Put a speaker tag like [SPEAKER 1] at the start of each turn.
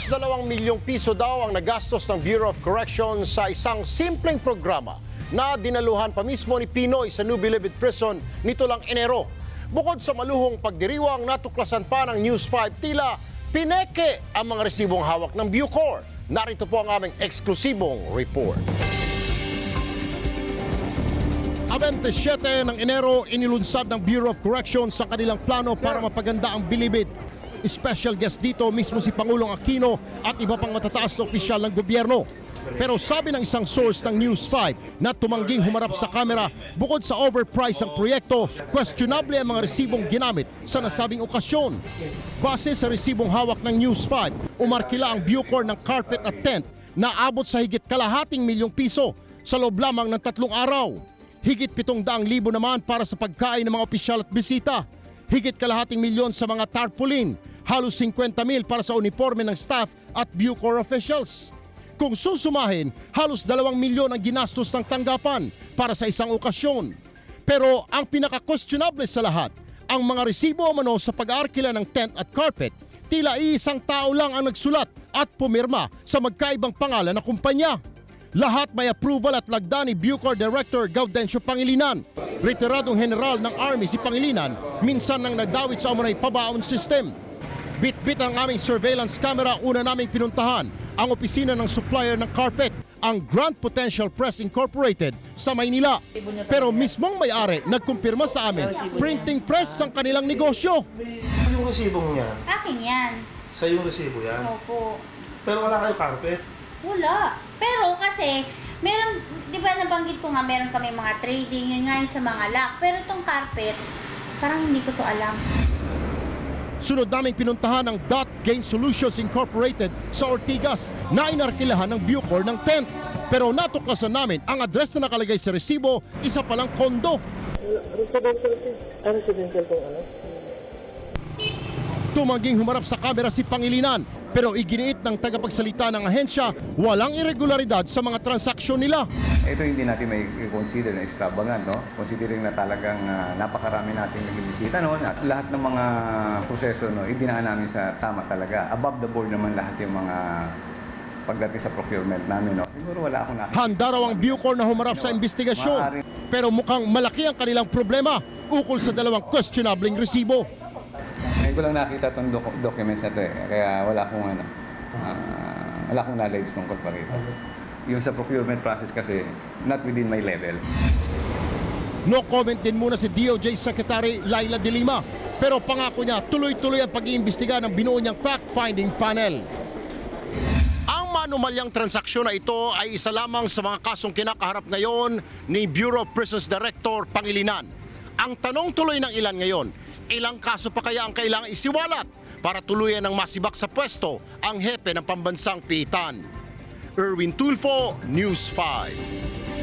[SPEAKER 1] Halos dalawang milyong piso daw ang nagastos ng Bureau of Corrections sa isang simpleng programa na dinaluhan pa mismo ni Pinoy sa New Bilibid Prison nito lang Enero. Bukod sa maluhong pagdiriwang, natuklasan pa ng News 5 tila pineke ang mga resibong hawak ng Bucor. Narito po ang aming eksklusibong report. A 27 ng Enero, inilunsad ng Bureau of Corrections sa kanilang plano para mapaganda ang bilibid. Special guest dito mismo si Pangulong Aquino at iba pang matataas na opisyal ng gobyerno. Pero sabi ng isang source ng News 5 na tumangging humarap sa kamera, bukod sa overprice ang proyekto, questionable ang mga resibong ginamit sa nasabing okasyon. Base sa resibong hawak ng News 5, umarkila ang Bucor ng carpet at tent na abot sa higit kalahating milyong piso sa loob lamang ng tatlong araw. Higit 700,000 naman para sa pagkain ng mga opisyal at bisita. Higit kalahating milyon sa mga tarpaulin. Halos 50 mil para sa uniforme ng staff at Bucor officials. Kung susumahin, halos 2 milyon ang ginastos ng tanggapan para sa isang okasyon. Pero ang pinaka-questionable sa lahat, ang mga resibo mano sa pag-aarkila ng tent at carpet, tila iisang tao lang ang nagsulat at pumirma sa magkaibang pangalan na kumpanya. Lahat may approval at lagda ni Bucor Director Gaudencio Pangilinan. Retiradong general ng Army si Pangilinan, minsan nang nagdawit sa umunay pabaon system. Bit-bit ang aming surveillance camera, una naming pinuntahan ang opisina ng supplier ng carpet, ang Grand Potential Press Incorporated sa Maynila. Pero mismong may-ari nagkumpirma sa amin, printing press ang kanilang negosyo.
[SPEAKER 2] Ano yung resibong niya?
[SPEAKER 3] Akin yan.
[SPEAKER 2] Sa yung resibo yan?
[SPEAKER 3] Opo.
[SPEAKER 2] Pero wala kayo carpet?
[SPEAKER 3] Wala. Pero kasi, meron, di ba nabanggit ko nga, meron kami mga trading, yun nga yung sa mga lock. Pero itong carpet, parang hindi ko to alam.
[SPEAKER 1] Sunod naming pinuntahan ang Dot Gain Solutions Incorporated sa Ortigas na inarkilahan ng Bucor ng tent. Pero natuklasan namin ang address na nakalagay sa resibo, isa palang kondo.
[SPEAKER 4] Residential, residential ano.
[SPEAKER 1] Tumangging humarap sa kamera si Pangilinan pero iginiit ng tagapagsalita ng ahensya walang irregularidad sa mga transaksyon nila.
[SPEAKER 5] Ito hindi natin may consider na extravagant, no? Considering na talagang ah, napakarami nating naging bisita noon at lahat ng mga proseso, no, idinaan namin sa tama talaga. Above the board naman lahat yung mga pagdating sa procurement namin, no? Siguro wala akong nakita.
[SPEAKER 1] Handa raw ang Bucor na humarap sa investigasyon. Pero mukhang malaki ang kanilang problema ukol sa dalawang questionabling resibo.
[SPEAKER 5] Ko lang nakita itong doc- documents na to eh. Kaya wala akong ano, ah, wala akong knowledge tungkol pa rito. Yung sa procurement process kasi, not within my level.
[SPEAKER 1] No comment din muna si DOJ Secretary Laila De Lima. Pero pangako niya, tuloy-tuloy ang pag-iimbestiga ng binuo niyang fact-finding panel. Ang manumalyang transaksyon na ito ay isa lamang sa mga kasong kinakaharap ngayon ni Bureau of Prisons Director Pangilinan. Ang tanong tuloy ng ilan ngayon, ilang kaso pa kaya ang kailangang isiwalat para tuluyan ng masibak sa pwesto ang hepe ng pambansang piitan? Erwin Tulfo, News 5.